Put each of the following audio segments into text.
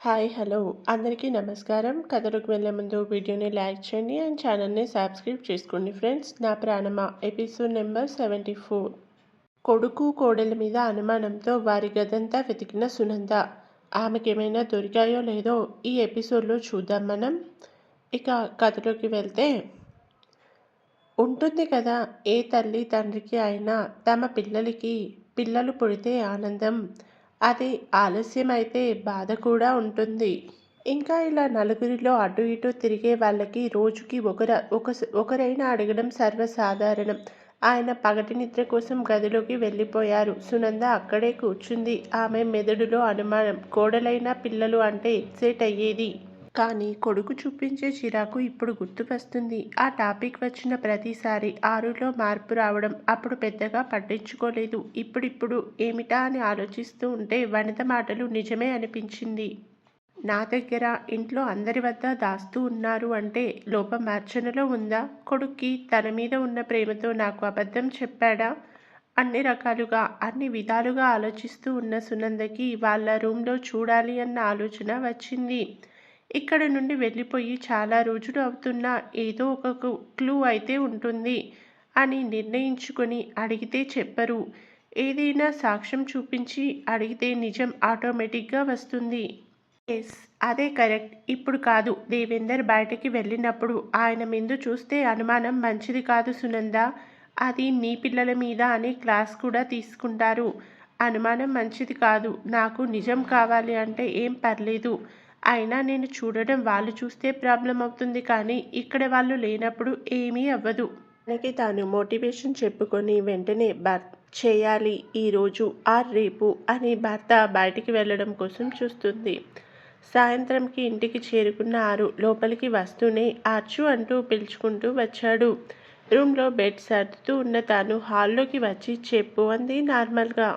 Hi hello. అందరికీ నమస్కారం. కథలోకి వెళ్ళే ముందు వీడియోని లైక్ చేయండి అండ్ ఛానల్ని సబ్స్క్రైబ్ చేసుకోండి ఫ్రెండ్స్. నా ప్రాణమ? Episode number seventy four. కొడుకు కోడల మీద అనుమానంతో వారి గదంతా వెతికిన సునంద. ఆమెకేమైనా దొరికాయో లేదో ఈ ఎపిసోడ్లో చూద్దాం మనం. ఇక కథలోకి వెళ్తే ఉంటుంది కదా ఏ తల్లి తండ్రికి అయినా తమ పిల్లలకి పిల్లలు పుడితే ఆనందం. అది ఆలస్యమైతే బాధ కూడా ఉంటుంది. ఇంకా ఇలా నలుగురిలో అటు ఇటు తిరిగే వాళ్ళకి రోజుకి ఒకర ఒక ఒకరైనా అడగడం సర్వసాధారణం. ఆయన పగటి నిద్ర కోసం గదిలోకి వెళ్ళిపోయారు. సునంద అక్కడే కూర్చుంది. ఆమె మెదడులో అనుమానం. కోడలైన పిల్లలు అంటే ఎక్సైట్ అయ్యేది. కానీ కొడుకు చూపించే చిరాకు ఇప్పుడు గుర్తుకొస్తుంది. ఆ టాపిక్ వచ్చిన ప్రతిసారి ఆరులో మార్పు రావడం అప్పుడు పెద్దగా పట్టించుకోలేదు. ఇప్పుడిప్పుడు ఏమిటా అని ఆలోచిస్తూ ఉంటే వనిత మాటలు నిజమే అనిపించింది. నా దగ్గర ఇంట్లో అందరి వద్ద దాస్తూ ఉన్నారు అంటే లోపం మార్చనలో ఉందా? కొడుక్కి తన మీద ఉన్న ప్రేమతో నాకు అబద్ధం చెప్పాడా? అన్ని రకాలుగా అన్ని విధాలుగా ఆలోచిస్తూ ఉన్న సునందకి వాళ్ళ రూమ్లో చూడాలి అన్న ఆలోచన వచ్చింది. ఇక్కడ నుండి వెళ్ళిపోయి చాలా రోజులు అవుతున్నా ఏదో ఒక క్లూ అయితే ఉంటుంది అని నిర్ణయించుకొని అడిగితే చెప్పరు. ఏదైనా సాక్ష్యం చూపించి అడిగితే నిజం ఆటోమేటిక్గా వస్తుంది. ఎస్ అదే కరెక్ట్. ఇప్పుడు కాదు దేవేందర్ బయటకి వెళ్ళినప్పుడు ఆయన ముందు చూస్తే అనుమానం మంచిది కాదు సునంద. అది నీ పిల్లల మీద అని క్లాస్ కూడా తీసుకుంటారు. అనుమానం మంచిది కాదు. నాకు నిజం కావాలి అంటే ఏం పర్లేదు. అయినా నేను చూడడం వాళ్ళు చూస్తే ప్రాబ్లం అవుతుంది కానీ ఇక్కడ వాళ్ళు లేనప్పుడు ఏమీ అవ్వదు. తనకి తాను మోటివేషన్ చెప్పుకొని వెంటనే భర్త చేయాలి ఈరోజు ఆర్ రేపు అని భర్త బయటికి వెళ్ళడం కోసం చూస్తుంది. సాయంత్రంకి ఇంటికి చేరుకున్న ఆరు లోపలికి వస్తూనే ఆర్చు అంటూ పిలుచుకుంటూ వచ్చాడు. రూమ్లో బెడ్ సర్దుతూ ఉన్న తాను హాల్లోకి వచ్చి చెప్పు అంది నార్మల్గా.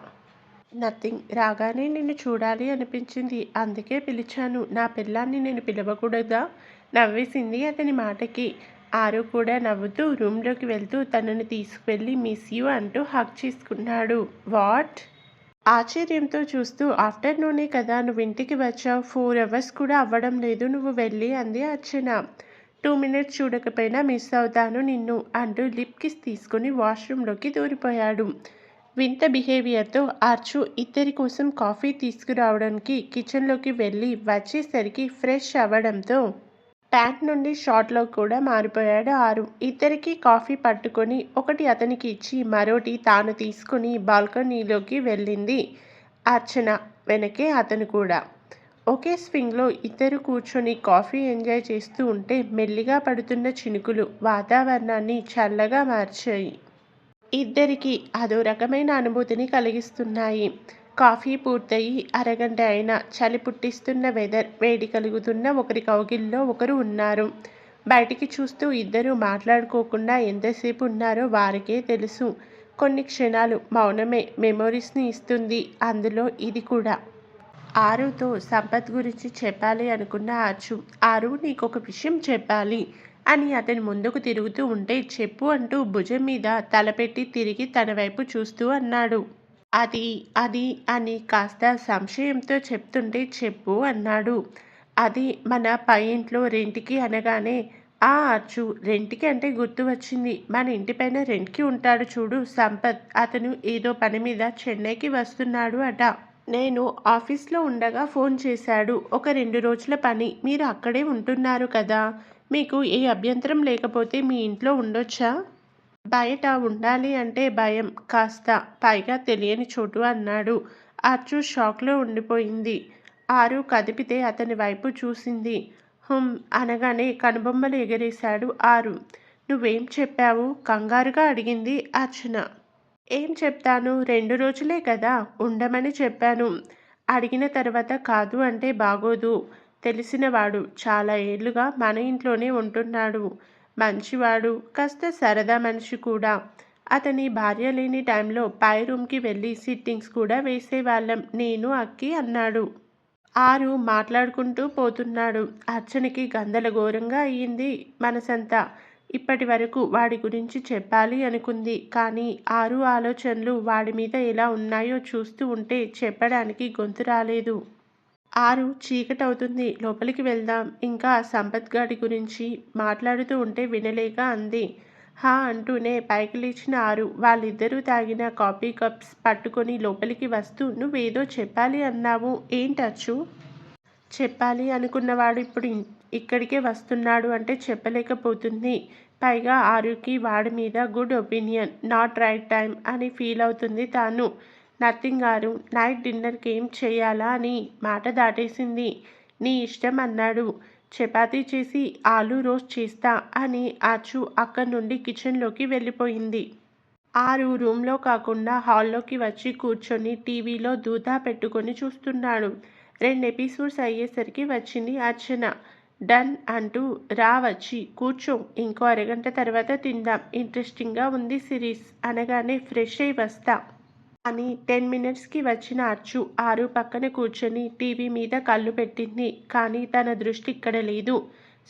నథింగ్ రాగానే నిన్ను చూడాలి అనిపించింది. అందుకే పిలిచాను. నా పిల్లాన్ని నేను పిలవకూడదా? నవ్వేసింది అతని మాటకి. ఆరు కూడా నవ్వుతూ రూమ్లోకి వెళ్తూ తనని తీసుకువెళ్ళి మిస్ యూ అంటూ హక్ చేసుకున్నాడు. వాట్ ఆశ్చర్యంతో చూస్తూ ఆఫ్టర్నూనే కదా నువ్వు ఇంటికి వచ్చావు. ఫోర్ అవర్స్ కూడా అవ్వడం లేదు. నువ్వు వెళ్ళి అంది అర్చన. టూ మినిట్స్ చూడకపోయినా మిస్ అవుతాను నిన్ను అంటూ లిప్ కిస్ తీసుకుని వాష్రూమ్లోకి దూరిపోయాడు. వింత బిహేవియర్తో ఆర్చు ఇద్దరి కోసం కాఫీ తీసుకురావడానికి కిచెన్లోకి వెళ్ళి వచ్చేసరికి ఫ్రెష్ అవ్వడంతో ప్యాంట్ నుండి షార్ట్లో కూడా మారిపోయాడు ఆరు. ఇద్దరికి కాఫీ పట్టుకొని ఒకటి అతనికి ఇచ్చి మరోటి తాను తీసుకుని బాల్కనీలోకి వెళ్ళింది అర్చన వెనకే అతను కూడా. ఒకే స్వింగ్లో ఇద్దరు కూర్చొని కాఫీ ఎంజాయ్ చేస్తూ ఉంటే మెల్లిగా పడుతున్న చినుకులు వాతావరణాన్ని చల్లగా మార్చాయి. ఇద్దరికి అదో రకమైన అనుభూతిని కలిగిస్తున్నాయి. కాఫీ పూర్తయి అరగంట అయినా చలి పుట్టిస్తున్న వెదర్ వేడి కలుగుతున్న ఒకరి కౌగిల్లో ఒకరు ఉన్నారు. బయటికి చూస్తూ ఇద్దరు మాట్లాడుకోకుండా ఎంతసేపు ఉన్నారో వారికే తెలుసు. కొన్ని క్షణాలు మౌనమే మెమొరీస్ని ఇస్తుంది. అందులో ఇది కూడా. ఆరుతో సంపత్ గురించి చెప్పాలి అనుకున్న ఆచు ఆరు నీకు ఒక విషయం చెప్పాలి. అని అతని ముందుకు తిరుగుతూ ఉంటే చెప్పు అంటూ భుజం మీద తలపెట్టి తిరిగి తన వైపు చూస్తూ అన్నాడు. అది అది అని కాస్త సంశయంతో చెప్తుంటే చెప్పు అన్నాడు. అది మన పై ఇంట్లో రెంట్కి అనగానే ఆ అచ్చు రెంట్కి అంటే గుర్తు వచ్చింది. మన ఇంటి పైన రెంట్కి ఉంటాడు చూడు సంపత్. అతను ఏదో పని మీద చెన్నైకి వస్తున్నాడు అట. నేను ఆఫీస్లో ఉండగా ఫోన్ చేశాడు. ఒక రెండు రోజుల పని. మీరు అక్కడే ఉంటున్నారు కదా. మీకు ఏ అభ్యంతరం లేకపోతే మీ ఇంట్లో ఉండొచ్చా? బయట ఉండాలి అంటే భయం. కాస్త పైగా తెలియని చోటు అన్నాడు. అచ్చు షాక్లో ఉండిపోయింది. ఆరు కదిపితే అతని వైపు చూసింది. హుమ్ అనగానే కనుబొమ్మలు ఎగరేశాడు ఆరు. నువ్వేం చెప్పావు? కంగారుగా అడిగింది అర్చన. ఏం చెప్తాను? రెండు రోజులే కదా ఉండమని చెప్పాను. అడిగిన తర్వాత కాదు అంటే బాగోదు. తెలిసినవాడు. చాలా ఏళ్ళుగా మన ఇంట్లోనే ఉంటున్నాడు. మంచివాడు కాస్త సరదా మనిషి కూడా. అతని భార్య లేని టైంలో పై రూమ్కి వెళ్ళి సిట్టింగ్స్ కూడా వేసేవాళ్ళం. నేను అక్కి అన్నాడు. ఆరు మాట్లాడుకుంటూ పోతున్నాడు. అర్చనకి గందలఘోరంగా అయ్యింది మనసంతా. ఇప్పటి వరకు వాడి గురించి చెప్పాలి అనుకుంది. కానీ ఆరు ఆలోచనలు వాడి మీద ఎలా ఉన్నాయో చూస్తూ ఉంటే చెప్పడానికి గొంతు రాలేదు. ఆరు చీకటవుతుంది. లోపలికి వెళ్దాం. ఇంకా సంపత్ గారి గురించి మాట్లాడుతూ ఉంటే వినలేక అంది. హా అంటూనే పైకి లేచిన ఆరు వాళ్ళిద్దరూ తాగిన కాఫీ కప్స్ పట్టుకొని లోపలికి వస్తూ నువ్వేదో చెప్పాలి అన్నావు. ఏంటచ్చు చెప్పాలి అనుకున్నవాడు ఇప్పుడు ఇక్కడికే వస్తున్నాడు అంటే చెప్పలేకపోతుంది. పైగా ఆరుకి వాడి మీద good opinion not right time అని ఫీల్ అవుతుంది తాను. నథింగ్ గారు నైట్ డిన్నర్కి ఏం చేయాలా అని మాట దాటేసింది. నీ ఇష్టం అన్నాడు. చపాతీ చేసి ఆలు రోస్ట్ చేస్తా అని ఆచు అక్కడి నుండి కిచెన్లోకి వెళ్ళిపోయింది. ఆరు రూమ్లో కాకుండా హాల్లోకి వచ్చి కూర్చొని టీవీలో దూదా పెట్టుకొని చూస్తున్నాడు. రెండు ఎపిసోడ్స్ అయ్యేసరికి వచ్చింది అర్చన. డన్ అంటూ రా వచ్చి కూర్చో ఇంకో అరగంట తర్వాత తిందాం. ఇంట్రెస్టింగ్గా ఉంది సిరీస్ అనగానే ఫ్రెష్ అయి వస్తా. అని టెన్ మినిట్స్కి వచ్చిన అచ్చు ఆరు పక్కన కూర్చొని టీవీ మీద కళ్ళు పెట్టింది. కానీ తన దృష్టి ఇక్కడ లేదు.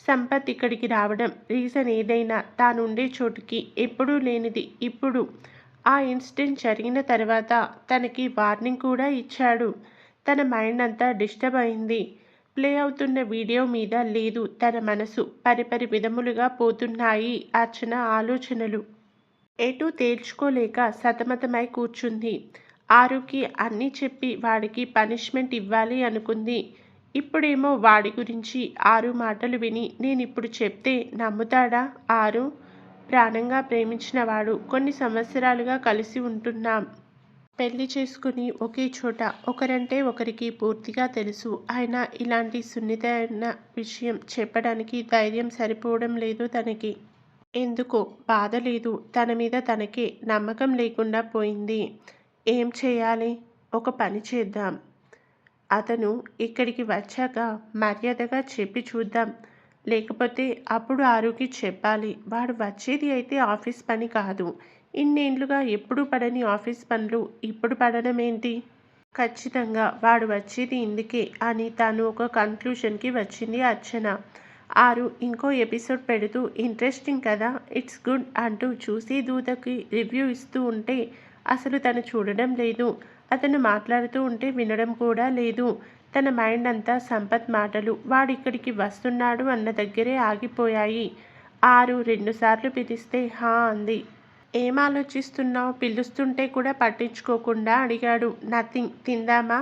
సంపత్ ఇక్కడికి రావడం రీజన్ ఏదైనా తానుండే చోటుకి ఎప్పుడూ లేనిది ఇప్పుడు. ఆ ఇన్సిడెంట్ జరిగిన తర్వాత తనకి వార్నింగ్ కూడా ఇచ్చాడు. తన మైండ్ అంతా డిస్టర్బ్ అయింది. ప్లే అవుతున్న వీడియో మీద లేదు తన మనసు. పరిపరి విధములుగా పోతున్నాయి అర్చన ఆలోచనలు. ఎటు తేల్చుకోలేక సతమతమై కూర్చుంది. ఆరుకి అన్నీ చెప్పి వాడికి పనిష్మెంట్ ఇవ్వాలి అనుకుంది. ఇప్పుడేమో వాడి గురించి ఆరు మాటలు విని నేను ఇప్పుడు చెప్తే నమ్ముతాడా? ఆరు ప్రాణంగా ప్రేమించిన వాడు కొన్ని సంవత్సరాలుగా కలిసి ఉంటున్నాం. పెళ్ళి చేసుకుని ఒకే చోట ఒకరంటే ఒకరికి పూర్తిగా తెలుసు. అయినా ఇలాంటి సున్నితమైన విషయం చెప్పడానికి ధైర్యం సరిపోవడం లేదు తనకి. ఎందుకో? బాధ లేదు. తన మీద తనకే నమ్మకం లేకుండా పోయింది. ఏం చేయాలి? ఒక పని చేద్దాం. అతను ఇక్కడికి వచ్చాక మర్యాదగా చెప్పి చూద్దాం. లేకపోతే అప్పుడు ఆరుకి చెప్పాలి. వాడు వచ్చేది అయితే ఆఫీస్ పని కాదు. ఇన్నేళ్ళుగా ఎప్పుడు పడని ఆఫీస్ పనులు ఇప్పుడు పడడం ఏంటి ఖచ్చితంగా వాడు వచ్చేది ఇందుకే అని తాను ఒక కన్క్లూషన్కి వచ్చింది అర్చన. ఆరు ఇంకో ఎపిసోడ్ పెడుతూ ఇంట్రెస్టింగ్ కదా ఇట్స్ గుడ్ అంటూ చూసి దూతకి రివ్యూ ఇస్తూ ఉంటే అసలు తను చూడడం లేదు. అతను మాట్లాడుతూ ఉంటే వినడం కూడా లేదు. తన మైండ్ అంతా సంపత్ మాటలు. వాడిక్కడికి వస్తున్నాడు అన్న దగ్గరే ఆగిపోయాయి. ఆరు రెండుసార్లు పిలిస్తే హా అంది. ఏం ఆలోచిస్తున్నావు? పిలుస్తుంటే కూడా పట్టించుకోకుండా అడిగాడు. నథింగ్. తిందామా?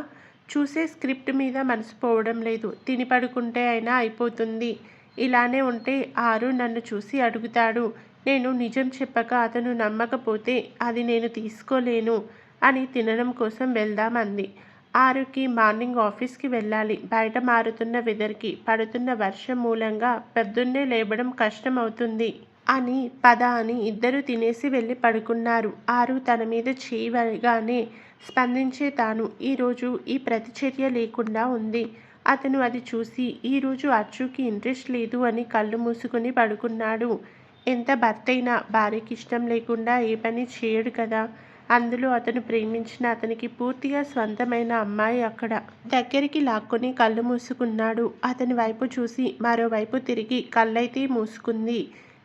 చూసే స్క్రిప్ట్ మీద మనసు పోవడం లేదు. తిని పడుకుంటే అయినా అయిపోతుంది. ఇలానే ఉంటే ఆరు నన్ను చూసి అడుగుతాడు. నేను నిజం చెప్పక అతను నమ్మకపోతే అది నేను తీసుకోలేను అని తినడం కోసం వెళ్దామంది. ఆరుకి మార్నింగ్ ఆఫీస్కి వెళ్ళాలి. బయట మారుతున్న వెదర్కి పడుతున్న వర్షం మూలంగా పొద్దున్నే లేవడం కష్టం అవుతుంది అని పద అని ఇద్దరు తినేసి వెళ్ళి పడుకున్నారు. ఆరు తన మీద చేయగానే స్పందించే తాను ఈరోజు ఈ ప్రతిచర్య లేకుండా ఉంది. అతను అది చూసి ఈరోజు అచ్చుకి ఇంట్రెస్ట్ లేదు అని కళ్ళు మూసుకుని పడుకున్నాడు. ఎంత భర్తైనా భార్యకి ఇష్టం లేకుండా ఏ పని చేయడు కదా. అందులో అతను ప్రేమించిన అతనికి పూర్తిగా స్వంతమైన అమ్మాయి అక్కడ. దగ్గరికి లాక్కొని కళ్ళు మూసుకున్నాడు. అతని వైపు చూసి మరోవైపు తిరిగి కళ్ళైతే మూసుకుంది.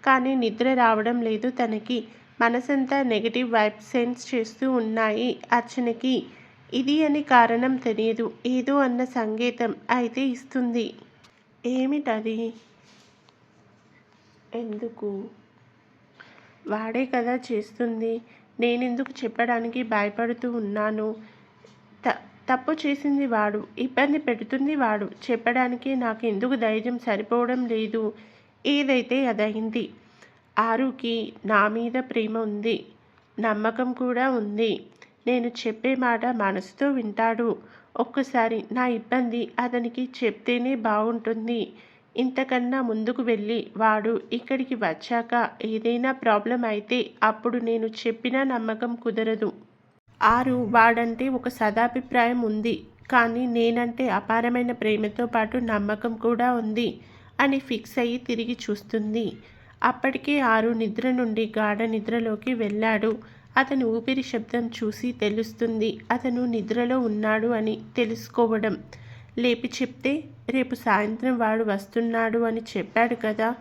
కానీ నిద్ర రావడం లేదు తనకి. మనసంతా నెగిటివ్ వైబ్ సెన్స్ చేస్తూ ఉన్నాయి అర్చనకి. ఇది అని కారణం తెలియదు ఏదో అన్న సంకేతం అయితే ఇస్తుంది. ఏమిటది? ఎందుకు? వాడే కదా చేస్తుంది. నేనెందుకు చెప్పడానికి భయపడుతూ ఉన్నాను? త తప్పు చేసింది వాడు. ఇబ్బంది పెడుతుంది వాడు. చెప్పడానికి నాకు ఎందుకు ధైర్యం సరిపోవడం లేదు. ఏదైతే అదైంది ఆరుకి నా మీద ప్రేమ ఉంది. నమ్మకం కూడా ఉంది. నేను చెప్పే మాట మనసుతో వింటాడు. ఒక్కసారి నా ఇబ్బంది అతనికి చెప్తేనే బాగుంటుంది. ఇంతకన్నా ముందుకు వెళ్ళి వాడు ఇక్కడికి వచ్చాక ఏదైనా ప్రాబ్లం అయితే అప్పుడు నేను చెప్పిన నమ్మకం కుదరదు. ఆరు వాడంటే ఒక సదాభిప్రాయం ఉంది. కానీ నేనంటే అపారమైన ప్రేమతో పాటు నమ్మకం కూడా ఉంది అని ఫిక్స్ అయ్యి తిరిగి చూస్తుంది. అప్పటికే ఆరు నిద్ర నుండి గాఢ నిద్రలోకి వెళ్ళాడు. అతను ఊపిరి శబ్దం చూసి తెలుస్తుంది. అతను నిద్రలో ఉన్నాడు అని తెలుసుకోవడం. లేపి చెప్తే రేపు సాయంత్రం వాడు వస్తున్నాడు అని చెప్పాడు కదా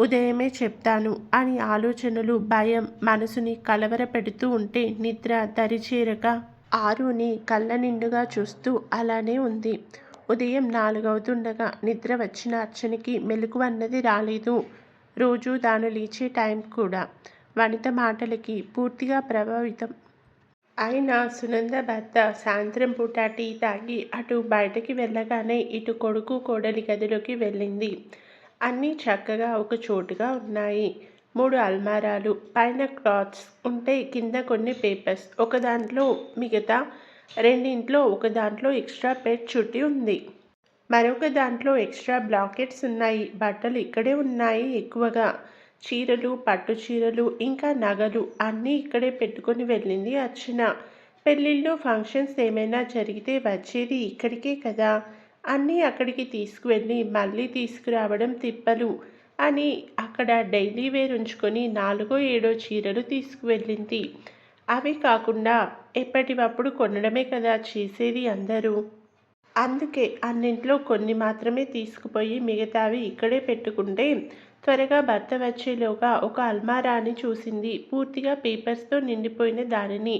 ఉదయమే చెప్తాను అని ఆలోచనలు భయం మనసుని కలవరపెడుతూ ఉంటే నిద్ర దరిచేరక ఆరుని కళ్ళ నిండుగా చూస్తూ అలానే ఉంది. ఉదయం నాలుగవుతుండగా నిద్ర వచ్చిన అర్చనకి మెలకువన్నది రాలేదు. రోజు తాను లేచే టైం కూడా. వనిత మాటలకి పూర్తిగా ప్రభావితం. అయిన సునంద భర్త సాయంత్రం పూట టీ తాగి అటు బయటకి వెళ్ళగానే ఇటు కొడుకు కోడలి గదిలోకి వెళ్ళింది. అన్నీ చక్కగా ఒక చోటుగా ఉన్నాయి. మూడు అల్మారాలు పైన క్లాత్స్ ఉంటే కింద కొన్ని పేపర్స్. ఒక దాంట్లో మిగతా రెండింట్లో ఒక దాంట్లో ఎక్స్ట్రా పెట్ చుట్టి ఉంది. మరొక దాంట్లో ఎక్స్ట్రా బ్లాకెట్స్ ఉన్నాయి. బట్టలు ఇక్కడే ఉన్నాయి ఎక్కువగా. చీరలు పట్టు చీరలు ఇంకా నగలు అన్నీ ఇక్కడే పెట్టుకొని వెళ్ళింది అర్చన. పెళ్ళిళ్ళు ఫంక్షన్స్ ఏమైనా జరిగితే వచ్చేది ఇక్కడికే కదా. అన్నీ అక్కడికి తీసుకువెళ్ళి మళ్ళీ తీసుకురావడం తిప్పలు అని అక్కడ డైలీ వేర్ ఉంచుకొని నాలుగో ఏడో చీరలు తీసుకువెళ్ళింది. అవి కాకుండా ఎప్పటివప్పుడు కొనడమే కదా చేసేది అందరూ. అందుకే అన్నింట్లో కొన్ని మాత్రమే తీసుకుపోయి మిగతావి ఇక్కడే పెట్టుకుంటే త్వరగా భర్త వచ్చేలోగా ఒక అల్మారాని చూసింది. పూర్తిగా పేపర్స్తో నిండిపోయిన దానిని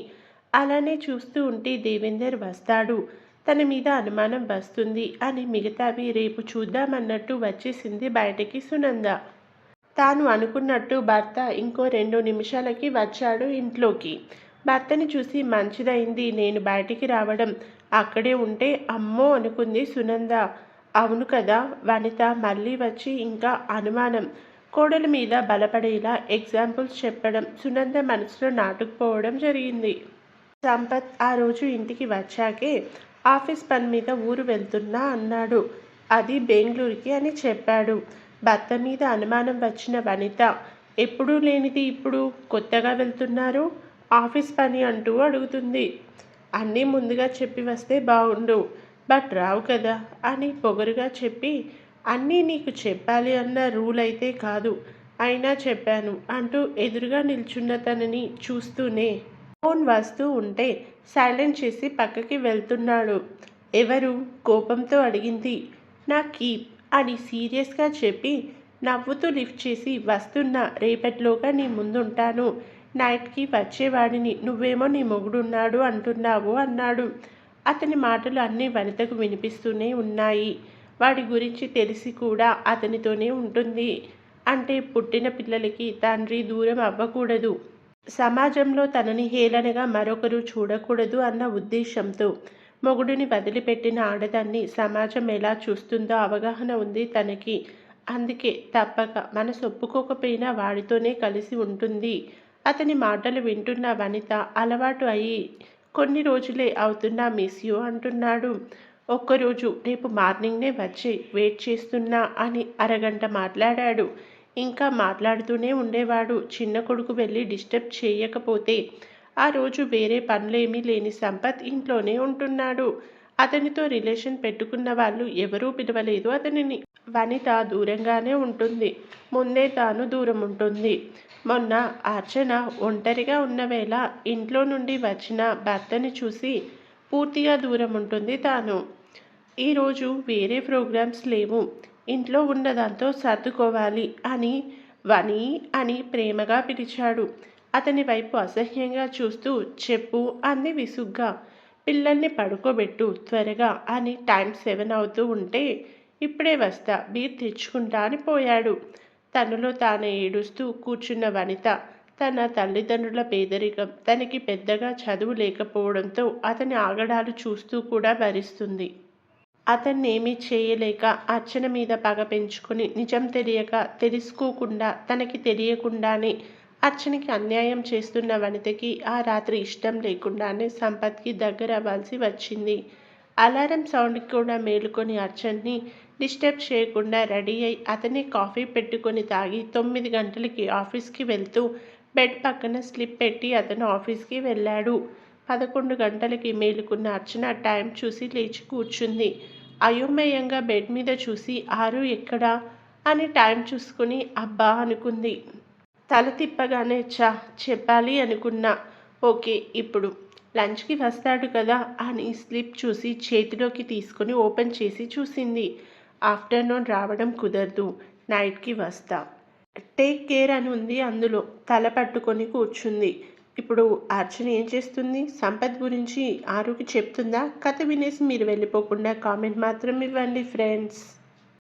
అలానే చూస్తూ ఉంటే దేవేందర్ వస్తాడు. తన మీద అనుమానం వస్తుంది అని మిగతావి రేపు చూద్దామన్నట్టు వచ్చేసింది బయటికి సునంద. తాను అనుకున్నట్టు భర్త ఇంకో రెండు నిమిషాలకి వచ్చాడు ఇంట్లోకి. భర్తని చూసి మంచిదైంది నేను బయటికి రావడం అక్కడే ఉంటే అమ్మో అనుకుంది సునంద. అవును కదా? వనిత మళ్ళీ వచ్చి ఇంకా అనుమానం. కోడల మీద బలపడేలా ఎగ్జాంపుల్స్ చెప్పడం సునంద మనసులో నాటుకుపోవడం జరిగింది. సంపత్ ఆ రోజు ఇంటికి వచ్చాకే ఆఫీస్ పని మీద ఊరు వెళ్తున్నా అన్నాడు. అది బెంగళూరుకి అని చెప్పాడు. భర్త మీద అనుమానం వచ్చిన వనిత ఎప్పుడూ లేనిది ఇప్పుడు? కొత్తగా వెళ్తున్నారు? ఆఫీస్ పని అంటూ అడుగుతుంది. అన్నీ ముందుగా చెప్పి వస్తే బాగుండు. బట్ రావు కదా అని పొగరుగా చెప్పి అన్నీ నీకు చెప్పాలి అన్న రూల్ అయితే కాదు. అయినా చెప్పాను అంటూ ఎదురుగా నిల్చున్న తనని చూస్తూనే ఫోన్ వస్తూ ఉంటే సైలెంట్ చేసి పక్కకి వెళ్తున్నాడు. ఎవరు? కోపంతో అడిగింది. నా కీప్ అని సీరియస్గా చెప్పి నవ్వుతూ లిఫ్ట్ చేసి వస్తున్నా రేపటిలోగా నీ ముందుంటాను. నైట్కి వచ్చేవాడిని. నువ్వేమో నీ మొగుడున్నాడు అంటున్నావు అన్నాడు. అతని మాటలు అన్నీ వనితకు వినిపిస్తూనే ఉన్నాయి. వాడి గురించి తెలిసి కూడా అతనితోనే ఉంటుంది. అంటే పుట్టిన పిల్లలకి తండ్రి దూరం అవ్వకూడదు. సమాజంలో తనని హేళనగా మరొకరు చూడకూడదు అన్న ఉద్దేశంతో మొగుడిని వదిలిపెట్టిన ఆడదాన్ని సమాజం ఎలా చూస్తుందో అవగాహన ఉంది తనకి. అందుకే తప్పక మనసు ఒప్పుకోకపోయినా వాడితోనే కలిసి ఉంటుంది. అతని మాటలు వింటున్న వనిత అలవాటు అయ్యి కొన్ని రోజులే అవుతున్నా మిస్ యూ అంటున్నాడు. ఒక్కరోజు రేపు మార్నింగ్నే వచ్చి వెయిట్ చేస్తున్నా అని అరగంట మాట్లాడాడు. ఇంకా మాట్లాడుతూనే ఉండేవాడు. చిన్న కొడుకు వెళ్ళి డిస్టర్బ్ చేయకపోతే ఆ రోజు వేరే పనులేమీ లేని సంపత్ ఇంట్లోనే ఉంటున్నాడు. అతనితో రిలేషన్ పెట్టుకున్న వాళ్ళు ఎవరూ పిలవలేదు అతనిని. వనిత దూరంగానే ఉంటుంది. ముందే తాను దూరం ఉంటుంది. మొన్న అర్చన ఒంటరిగా ఉన్న వేళ ఇంట్లో నుండి వచ్చిన భర్తని చూసి పూర్తిగా దూరం ఉంటుంది తాను. ఈరోజు వేరే ప్రోగ్రామ్స్ లేవు. ఇంట్లో ఉన్నదాంతో సర్దుకోవాలి అని వని అని ప్రేమగా పిలిచాడు. అతని వైపు అసహ్యంగా చూస్తూ చెప్పు అంది విసుగ్గా. పిల్లల్ని పడుకోబెట్టు త్వరగా అని టైం సెవెన్ అవుతూ ఉంటే ఇప్పుడే వస్తా బీర్ తెచ్చుకుంటా అని పోయాడు. తనలో తానే ఏడుస్తూ కూర్చున్న వనిత తన తల్లిదండ్రుల పేదరికం తనకి పెద్దగా చదువు లేకపోవడంతో అతని ఆగడాలు చూస్తూ కూడా భరిస్తుంది. అతన్ని ఏమీ చేయలేక అర్చన మీద పగ పెంచుకొని నిజం తెలియక తెలుసుకోకుండా తనకి తెలియకుండానే అర్చనకి అన్యాయం చేస్తున్న వనితకి ఆ రాత్రి ఇష్టం లేకుండానే సంపత్కి దగ్గర అవ్వాల్సి వచ్చింది. అలారం సౌండ్కి కూడా మేలుకొని అర్చన్ని డిస్టర్బ్ చేయకుండా రెడీ అయి అతనే కాఫీ పెట్టుకొని తాగి తొమ్మిది గంటలకి ఆఫీస్కి వెళ్తూ బెడ్ పక్కన స్లిప్ పెట్టి అతను ఆఫీస్కి వెళ్ళాడు. పదకొండు గంటలకి మేలుకున్న అర్చన టైం చూసి లేచి కూర్చుంది. అయోమయంగా బెడ్ మీద చూసి ఆరు ఎక్కడా? అని టైం చూసుకుని అబ్బా అనుకుంది. తల తిప్పగానే చా చెప్పాలి అనుకున్నా. ఓకే ఇప్పుడు లంచ్కి వస్తాడు కదా అని స్లిప్ చూసి చేతిలోకి తీసుకుని ఓపెన్ చేసి చూసింది. ఆఫ్టర్నూన్ రావడం కుదరదు. నైట్కి వస్తా. టేక్ కేర్ అని ఉంది అందులో. తల పట్టుకొని కూర్చుంది. ఇప్పుడు అర్చన ఏం చేస్తుంది? సంపత్ గురించి ఆరుకి చెప్తుందా? కథ వినేసి మీరు వెళ్ళిపోకుండా కామెంట్ మాత్రం ఇవ్వండి ఫ్రెండ్స్.